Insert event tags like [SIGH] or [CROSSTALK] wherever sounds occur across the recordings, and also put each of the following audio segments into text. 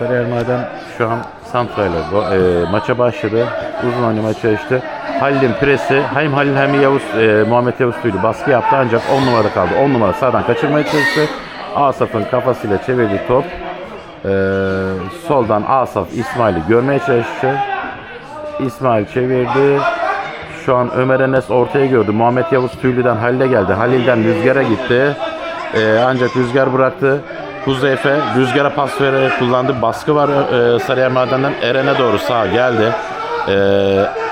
Sarıyer Maden şu an Santra'yla e, maça başladı. Uzun oynamaya çalıştı. Halil'in presi hem Halil hem Yavuz, e, Muhammed Yavuz Tüylü baskı yaptı ancak 10 numara kaldı. 10 numara sağdan kaçırmaya çalıştı. Asaf'ın kafasıyla çevirdiği top e, soldan Asaf İsmail'i görmeye çalıştı. İsmail çevirdi. Şu an Ömer Enes ortaya gördü. Muhammed Yavuz Tüylü'den Halil'e geldi. Halil'den Rüzgar'a gitti. Ee, ancak Rüzgar bıraktı. Huzeyfe Rüzgar'a pas vererek kullandı. Baskı var e, Sarıyer Maden'den Eren'e doğru sağ geldi. Ee,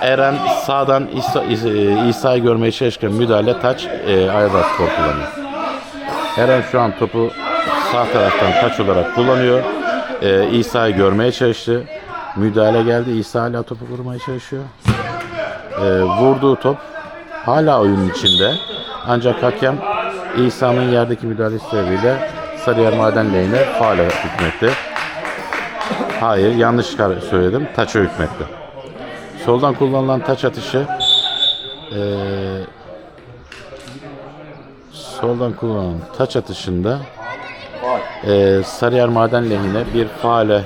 Eren sağdan İsa, İsa- İsa'yı görmeye çalışırken müdahale taç e, Ayazar kullanıyor. Eren şu an topu sağ taraftan taç olarak kullanıyor. Ee, İsa'yı görmeye çalıştı. Müdahale geldi. İsa hala topu vurmaya çalışıyor. Ee, vurduğu top hala oyunun içinde. Ancak hakem İsa'nın yerdeki müdahalesi sebebiyle Sarıyer Maden lehine faale hükmetti. Hayır yanlış söyledim. Taça hükmetti. Soldan kullanılan taç atışı ee, soldan kullanılan taç atışında ee, Sarıyer Maden lehine bir faale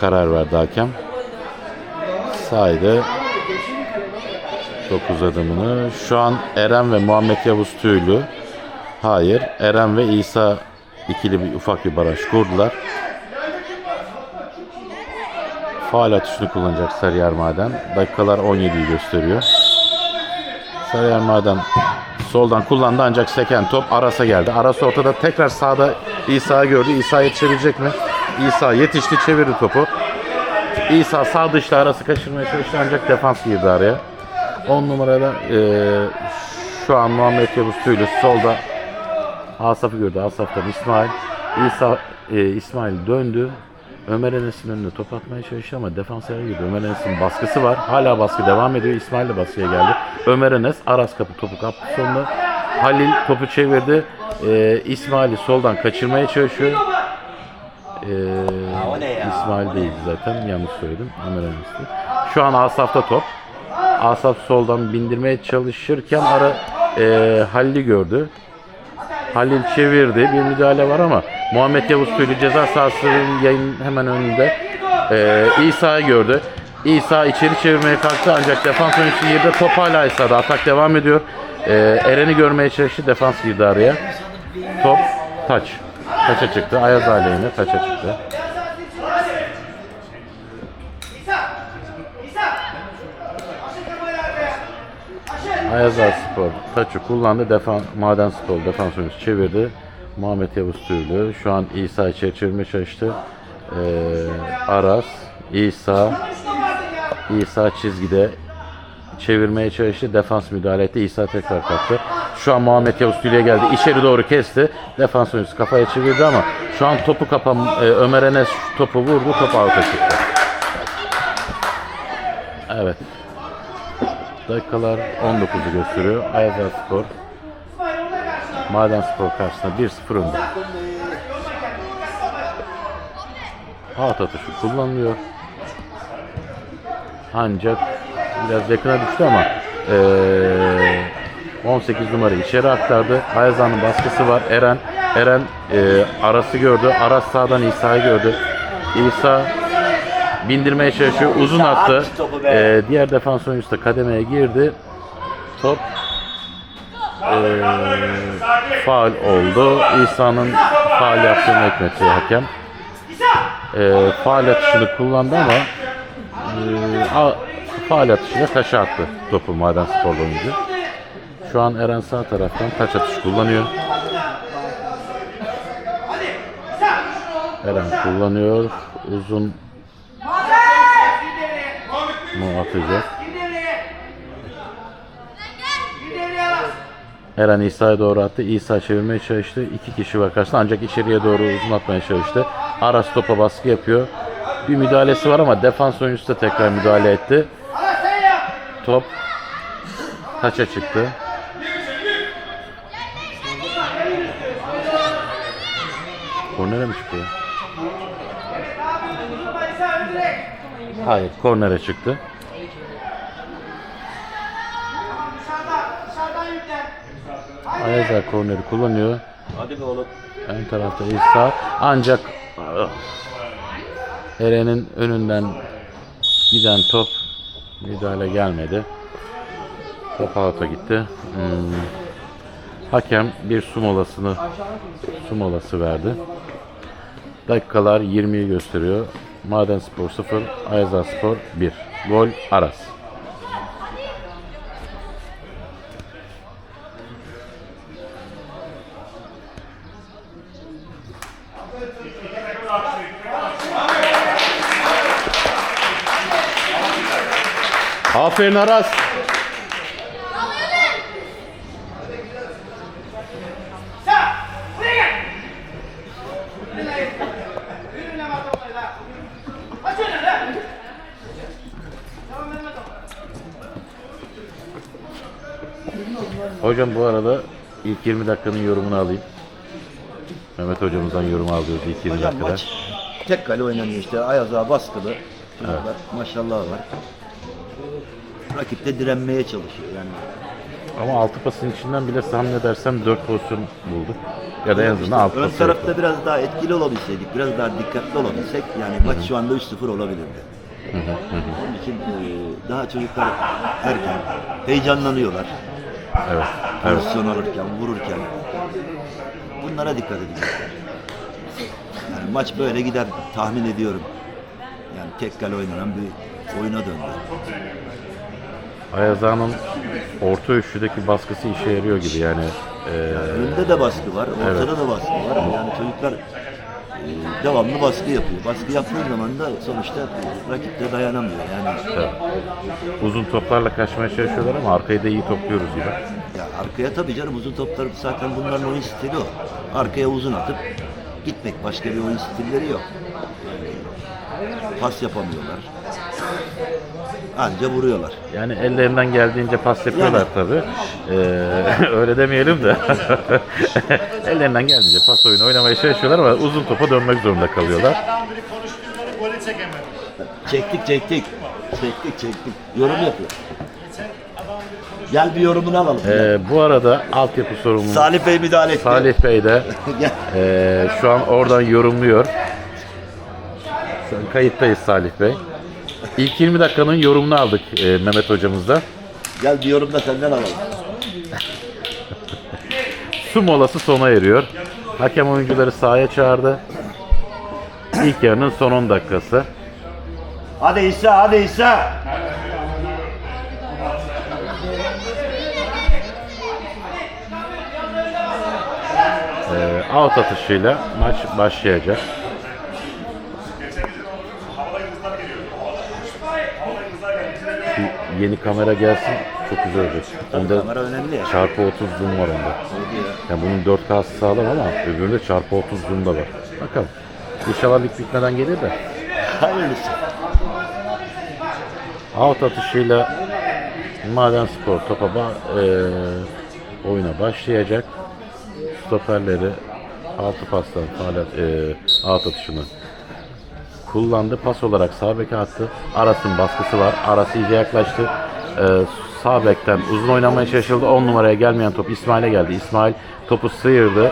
karar verdi hakem. Saydı 9 adımını. Şu an Eren ve Muhammed Yavuz Tüylü. Hayır. Eren ve İsa ikili bir ufak bir baraj kurdular. Faal atışını kullanacak Sarıyer Maden. Dakikalar 17'yi gösteriyor. Sarıyer Maden soldan kullandı ancak seken top Aras'a geldi. Aras ortada tekrar sağda İsa gördü. İsa yetişebilecek mi? İsa yetişti çevirdi topu. İsa sağ dışta arası kaçırmaya çalıştı ancak defans girdi araya. 10 numarada e, şu an Muhammed Yavuz Tüylü solda Asaf'ı gördü. Asaf'tan İsmail. İsa e, İsmail döndü. Ömer Enes'in önüne top atmaya çalıştı ama defans yere girdi. Ömer Enes'in baskısı var. Hala baskı devam ediyor. İsmail de baskıya geldi. Ömer Enes Aras kapı topu kaptı sonunda. Halil topu çevirdi. E, İsmail'i soldan kaçırmaya çalışıyor. E, ya? İsmail değildi zaten. Yanlış söyledim. Ömer Enes'ti. Şu an Asaf'ta top. Asaf soldan bindirmeye çalışırken ara e, Halil'i gördü. Halil çevirdi. Bir müdahale var ama Muhammed Yavuz Tüylü ceza sahasının yayın hemen önünde e, İsa'yı gördü. İsa içeri çevirmeye kalktı ancak defans oyuncusu yerde top hala İsa'da. Atak devam ediyor. E, Eren'i görmeye çalıştı. Defans girdi araya. Top taç. Taça çıktı. Ayaz aleyhine taça çıktı. Ayazar Spor taçı kullandı. Defan, Maden Spor defans oyuncusu çevirdi. Muhammed Yavuz Tüylü. Şu an İsa içeri çalıştı. Ee, Aras, İsa, İsa çizgide çevirmeye çalıştı. Defans müdahale etti. İsa tekrar kalktı. Şu an Muhammed Yavuz Tüylü'ye geldi. İçeri doğru kesti. Defans oyuncusu kafaya çevirdi ama şu an topu kapam e, Ömer Enes topu vurdu. Top out'a çıktı. Evet. Dakikalar 19'u gösteriyor. Ayazar Spor Maden Spor karşısında 1-0 önde. Hat atışı kullanılıyor. Ancak biraz yakına düştü ama eee 18 numara içeri aktardı. Ayazan'ın baskısı var. Eren Eren eee, Aras'ı gördü. Aras sağdan İsa'yı gördü. İsa bindirmeye çalışıyor. Uzun attı. Ee, diğer defans oyuncusu da kademeye girdi. Top ee, faal oldu. İsa'nın faal yaptığını hükmetti hakem. Ee, faal atışını kullandı ama ee, a- faal atışıyla taşa attı topu Maden Spor oyuncu. Şu an Eren sağ taraftan taç atışı kullanıyor. Eren kullanıyor. Uzun mu atacak? Eren İsa'ya doğru attı. İsa çevirmeye çalıştı. İki kişi var karşısında ancak içeriye doğru uzun atmaya çalıştı. Aras topa baskı yapıyor. Bir müdahalesi var ama defans oyuncusu da tekrar müdahale etti. Top taça çıktı. Kornere mi çıkıyor? Hayır, kornere çıktı. Ayaza korneri kullanıyor. Hadi be oğlum. Ön tarafta İsa. Ancak Eren'in önünden giden top müdahale gelmedi. Top out'a gitti. Hmm. Hakem bir su molasını su molası verdi. Dakikalar 20'yi gösteriyor. Maden Spor 0, Ayazar Spor 1. Gol Aras. Aferin Aras. Hocam bu arada ilk 20 dakikanın yorumunu alayım. Mehmet hocamızdan yorum alıyoruz ilk 20 Hocam dakikada. maç tek kale oynanıyor işte. Ayaz ağa baskılı. Çocuklar maşallah var. Rakip de direnmeye çalışıyor yani. Ama 6 pasın içinden bile zannedersem 4 pozisyon bulduk. Ya da en azından 6 Ön tarafta biraz daha etkili olabilseydik, biraz daha dikkatli olabilsek yani maç şu anda 3-0 olabilirdi. Onun için e, daha çocuklar erken heyecanlanıyorlar. Evet. Evet. Pozisyon alırken, vururken. Bunlara dikkat edecekler. Yani maç böyle gider tahmin ediyorum. Yani tek kale oynanan bir oyuna döndü. Ayazağ'ın orta üçlüdeki baskısı işe yarıyor gibi yani. e, Önde de baskı var, ortada da baskı var. Yani çocuklar devamlı baskı yapıyor. Baskı yaptığı zaman da sonuçta rakip de dayanamıyor. Yani evet. uzun toplarla kaçmaya çalışıyorlar ama arkayı da iyi topluyoruz gibi. ya arkaya tabii canım uzun toplar zaten bunların oyun stili o. Arkaya uzun atıp gitmek başka bir oyun stilleri yok. Yani pas yapamıyorlar. Anca vuruyorlar. Yani ellerinden geldiğince pas yapıyorlar Yani. tabii. Ee, [LAUGHS] öyle demeyelim de. [LAUGHS] ellerinden geldiğince pas oyunu oynamaya çalışıyorlar ama uzun topa dönmek zorunda kalıyorlar. Çektik çektik. Çektik çektik. Yorum yapıyor. Gel bir yorumunu alalım. Ee, bu arada altyapı sorumlusu Salih Bey müdahale etti. Salih Bey de. [LAUGHS] Ee, şu an oradan yorumluyor. Kayıttayız Salih Bey. İlk 20 dakikanın yorumunu aldık e, Mehmet hocamızdan. Gel bir yorum da senden alalım. [LAUGHS] Su molası sona eriyor. Hakem oyuncuları sahaya çağırdı. İlk yarının son 10 dakikası. Hadi İsa hadi İsa. Ee, out atışıyla maç başlayacak. Yeni kamera gelsin çok güzel olacak. Onda Kamera önemli ya. çarpı 30 zoom var onda. Oldu ya. Yani bunun 4K'sı sağlam ama öbüründe çarpı 30 zoom da var. Bakalım. İnşallah lig bitmeden gelir de. Hayırlısı. Out atışıyla Maden Spor topa ba- eee, oyuna başlayacak. Stoperleri altı pastan faaliyet eee out atışını kullandı. Pas olarak sağ beke attı. Aras'ın baskısı var. Aras iyice yaklaştı. Eee sağ bekten uzun oynamaya çalışıldı. 10 numaraya gelmeyen top İsmail'e geldi. İsmail topu sıyırdı.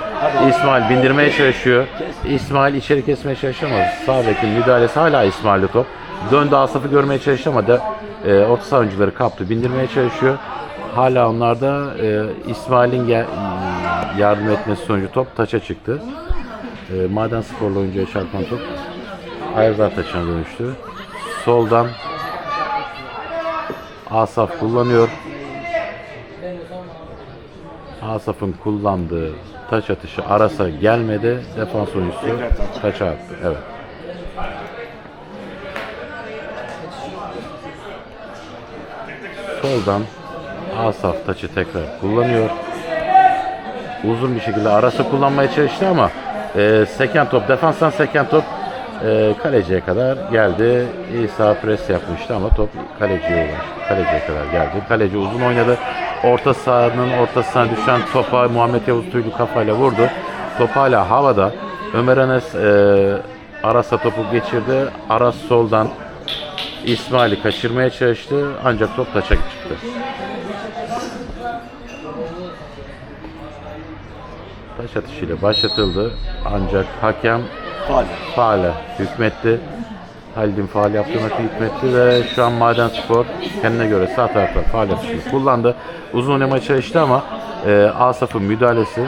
İsmail bindirmeye çalışıyor. İsmail içeri kesmeye çalışıyor ama sağ bekin müdahalesi hala İsmail'de top. Döndü Asaf'ı görmeye çalıştı ama da e, orta saha oyuncuları kaptı. Bindirmeye çalışıyor. Hala onlarda e, İsmail'in gel- yardım etmesi sonucu top taça çıktı. E, Maden sporlu oyuncuya çarpan top Ayazar taçına dönüştü. Soldan Asaf kullanıyor. Asaf'ın kullandığı taç atışı Aras'a gelmedi. Defans oyuncusu taça attı. Evet. Soldan Asaf taçı tekrar kullanıyor. Uzun bir şekilde Aras'ı kullanmaya çalıştı ama e, seken top, defanstan seken top e, kaleciye kadar geldi. İsa pres yapmıştı ama top kaleciye ulaştı. Kaleciye kadar geldi. Kaleci uzun oynadı. Orta sahanın ortasına düşen topa Muhammed Yavuz Tüylü kafayla vurdu. Top hala havada. Ömer Enes e, Aras'a topu geçirdi. Aras soldan İsmail'i kaçırmaya çalıştı ancak top taça çıktı. Taş atışıyla başlatıldı ancak hakem Faal. faale hükmetti. Halil'in faal yaptığına hükmetti ve şu an Maden Spor kendine göre sağ tarafta faal yapışını kullandı. Uzun oynamaya çalıştı ama e, Asaf'ın müdahalesi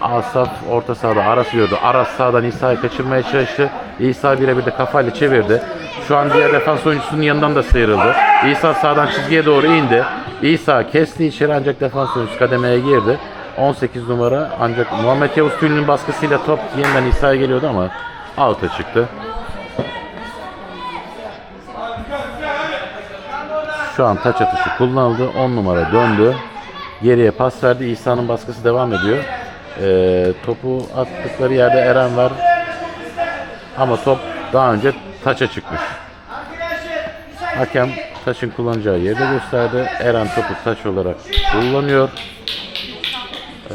Asaf orta sahada Aras gördü. Aras sağdan İsa'yı kaçırmaya çalıştı. İsa birebir de kafayla çevirdi. Şu an diğer defans oyuncusunun yanından da sıyrıldı. İsa sağdan çizgiye doğru indi. İsa kesti içeri ancak defans oyuncusu kademeye girdi. 18 numara ancak Muhammed Yavuz Tüylü'nün baskısıyla top yeniden İsa'ya geliyordu ama out'a çıktı. Şu an taç atışı kullanıldı. 10 numara döndü. Geriye pas verdi. İsa'nın baskısı devam ediyor. Ee, topu attıkları yerde Eren var. Ama top daha önce taça çıkmış. Hakem taçın kullanacağı yerde gösterdi. Eren topu taç olarak kullanıyor. Ee,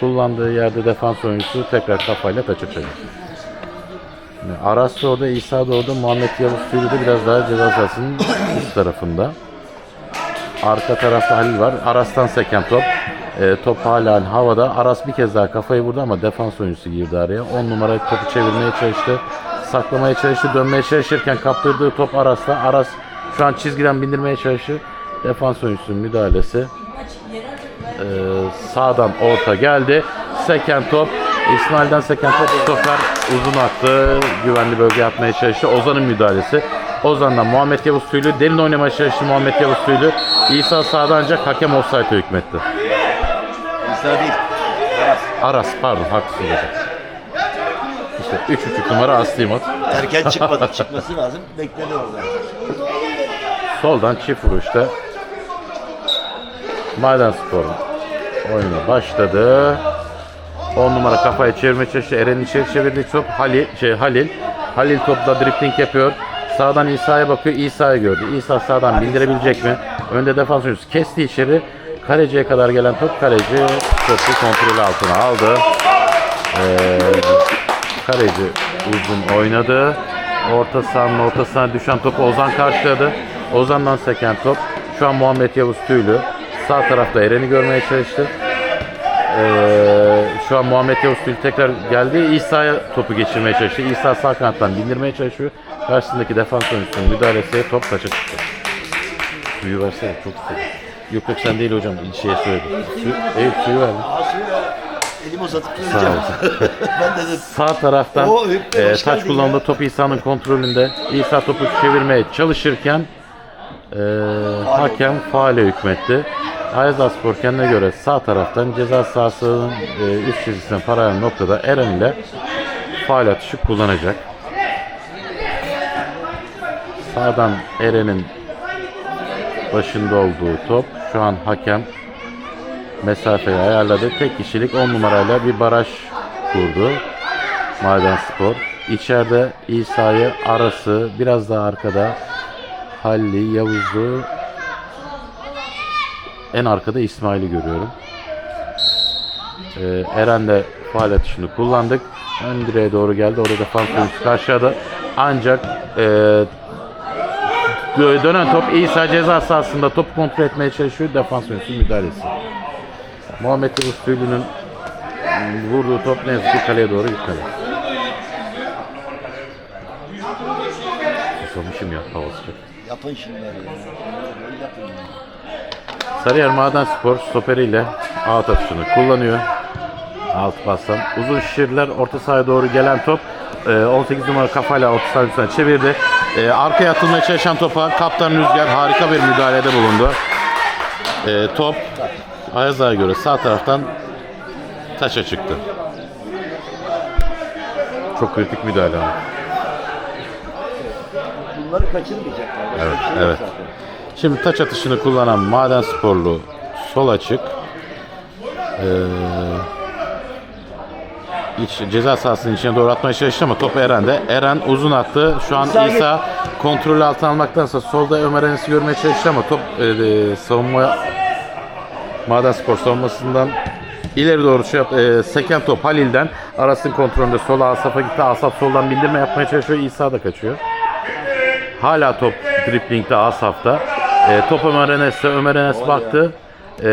kullandığı yerde defans oyuncusu tekrar kafayla taça çevirdi. Yani Aras da orada, İsa da orada, Muhammed Yavuz Tüylü de biraz daha ceza sahasının [COUGHS] üst tarafında. Arka tarafta Halil var. Aras'tan seken top. Ee, top hala havada. Aras bir kez daha kafayı vurdu ama defans oyuncusu girdi araya. 10 numara topu çevirmeye çalıştı. Saklamaya çalıştı. Dönmeye çalışırken kaptırdığı top Aras'ta. Aras şu an çizgiden bindirmeye çalıştı. Defans oyuncusunun müdahalesi. Ee, sağdan orta geldi. Seken top. İsmail'den seken top stoper uzun attı. Güvenli bölgeye atmaya çalıştı. Ozan'ın müdahalesi. Ozan'dan Muhammed Yavuz Tüylü derin oynamaya çalıştı Muhammed Yavuz Tüylü. İsa sağda ancak hakem offside'e hükmetti. İsa değil. Aras. Aras pardon haklısın hocam. İşte 3.5 numara Aslı İmot. Erken çıkmadı. [LAUGHS] Çıkması lazım. Bekledi orada. Soldan çift vuruşta Maden Spor'un oyunu başladı. 10 numara kafaya çevirmeye çalıştı. Eren'in içeri çevirdiği top Halil, şey Halil. Halil topla dripling yapıyor. Sağdan İsa'ya bakıyor. İsa'yı gördü. İsa sağdan bindirebilecek mi? Önde defans oyuncusu kesti içeri. Kaleciye kadar gelen top kaleci topu kontrolü altına aldı. Ee, kaleci uzun oynadı. Orta sahanın ortasına düşen topu Ozan karşıladı. Ozan'dan seken top. Şu an Muhammed Yavuz Tüylü. Sağ tarafta Eren'i görmeye çalıştı. Ee, şu an Muhammed Yavuz tekrar geldi. İsa'ya topu geçirmeye çalıştı. İsa sağ kanattan bindirmeye çalışıyor. Karşısındaki defans oyuncusunun müdahalesiyle top taça çıktı. Suyu versene çok istedim. Yok yok sen değil hocam şeye söyledim. Su, evet suyu verdim. Elimi uzatıp Sağ ol. [LAUGHS] ben dedim. Sağ taraftan Hüppe, e, taç ya. top İsa'nın kontrolünde. İsa topu çevirmeye çalışırken e, hakem faale hükmetti. Ayazdaspor kendine göre sağ taraftan ceza sahasının e, üst çizgisine paralel noktada Eren ile faal atışı kullanacak. Sağdan Eren'in başında olduğu top. Şu an hakem mesafeyi ayarladı. Tek kişilik 10 numarayla bir baraj kurdu. Maden Spor. İçeride İsa'yı arası biraz daha arkada Halli, Yavuz'u en arkada İsmail'i görüyorum. Ee, Eren de faal atışını kullandık. Ön direğe doğru geldi. Orada defans oyuncusu karşıladı. Ancak e, dö- dönen top İsa ceza sahasında top kontrol etmeye çalışıyor. Defans oyuncusu müdahalesi. Muhammed Yavuz vurduğu top ne yazık ki kaleye doğru gitmedi. Susamışım ya hava. Yapın şunları ya. Yapın ya. Sarıyer Maden Spor stoperiyle ağ atışını kullanıyor. Alt pastan. Uzun şişirdiler. Orta sahaya doğru gelen top. e, 18 numara kafayla orta saha üstüne çevirdi. E, Arkaya atılmaya çalışan topa Kaptan Rüzgar harika bir müdahalede bulundu. E, top Ayaz'a göre sağ taraftan taşa çıktı. Çok kritik müdahale. Bunları kaçırmayacaklar. Başka Evet, şey evet. zaten. Şimdi taç atışını kullanan Maden Sporlu sol açık. Ee, iç, ceza sahasının içine doğru atmaya çalıştı ama top Eren'de. Eren uzun attı. Şu an İsa- İsa kontrolü altına almaktansa solda Ömer Enes'i görmeye çalıştı ama top e, savunma Maden Spor savunmasından ileri doğru şey yap, e, seken top Halil'den Aras'ın kontrolünde sola Asaf'a gitti. Asaf soldan bindirme yapmaya çalışıyor. İsa da kaçıyor. Hala top driplingde Asaf'ta. E, top Ömer Enes'te. Ömer Enes baktı. E,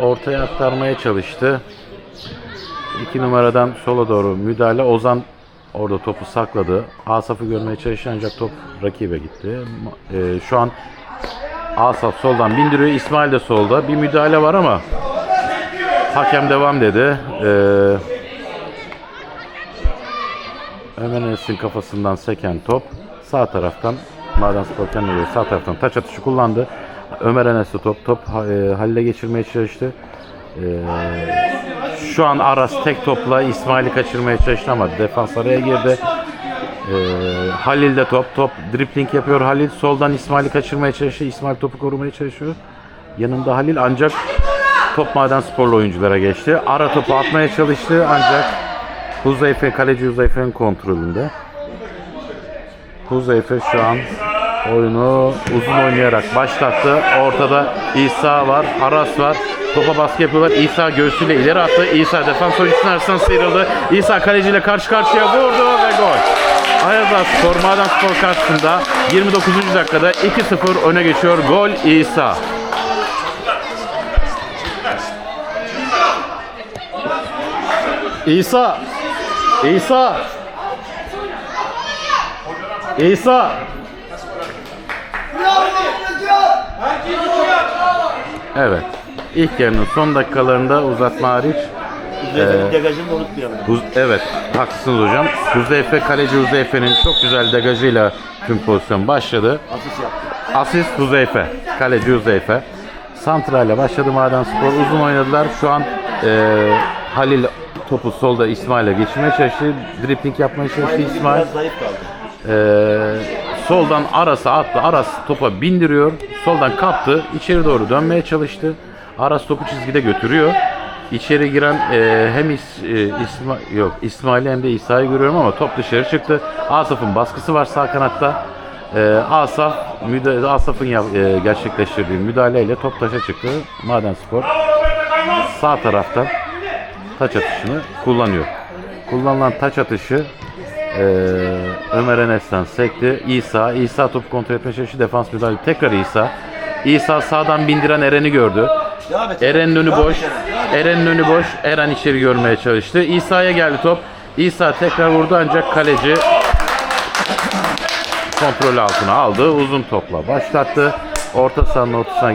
ortaya aktarmaya çalıştı. İki numaradan sola doğru müdahale. Ozan Orada topu sakladı. Asaf'ı görmeye çalıştı ancak top rakibe gitti. E, şu an Asaf soldan bindiriyor. İsmail de solda. Bir müdahale var ama hakem devam dedi. E, Ömer Enes'in kafasından seken top sağ taraftan Maden Spor kendine sağ taraftan taç atışı kullandı. Ömer Enes'le top top e, Halil'e geçirmeye çalıştı. E, şu an Aras tek topla İsmail'i kaçırmaya çalıştı ama defans araya girdi. E, Halil de top top dripling yapıyor. Halil soldan İsmail'i kaçırmaya çalışıyor. İsmail topu korumaya çalışıyor. Yanında Halil ancak top Maden Sporlu oyunculara geçti. Ara topu atmaya çalıştı ancak Huzeyfe, kaleci Huzeyfe'nin kontrolünde. Huzeyfe şu an oyunu uzun oynayarak başlattı. Ortada İsa var, Aras var. Topa baskı yapıyorlar. İsa göğsüyle ileri attı. İsa defans oyuncusunun arasından sıyrıldı. İsa kaleciyle karşı karşıya vurdu ve gol. Ayazağ Spor, Maden Spor karşısında 29. dakikada 2-0 öne geçiyor. Gol İsa. İsa. İsa. İsa. Evet. İlk yarının son dakikalarında uzatma hariç. Huzeyfe'nin degajını da unutmayalım. Huz- evet haklısınız hocam. Huzeyfe, kaleci Huzeyfe'nin çok güzel degajıyla tüm pozisyon başladı. Asist yaptı. Asist Huzeyfe. Kaleci Huzeyfe. Santral'le başladı Maden Spor. Uzun oynadılar. Şu an e, Halil topu solda İsmail'e geçirmeye çalıştı. Dripling yapmaya çalıştı İsmail. Biraz zayıf kaldı. Ee, soldan Aras'a attı. Aras topa bindiriyor. Soldan kaptı. içeri doğru dönmeye çalıştı. Aras topu çizgide götürüyor. İçeri giren e, hem İs, e, İsma, yok İsmail'i hem de İsa'yı görüyorum ama top dışarı çıktı. Asaf'ın baskısı var sağ kanatta. E, Asaf müda- Asaf'ın e, gerçekleştirdiği müdahaleyle top taşa çıktı. Maden Spor sağ taraftan taç atışını kullanıyor. Kullanılan taç atışı ee, Ömer Enes'ten sekti. İsa, İsa topu kontrol etmeye çalıştı. Defans müdahale. Tekrar İsa. İsa sağdan bindiren Eren'i gördü. Eren'in önü boş. Eren'in önü boş. Eren içeri görmeye çalıştı. İsa'ya geldi top. İsa tekrar vurdu ancak kaleci kontrol altına aldı. Uzun topla başlattı. Orta sahanın ortasına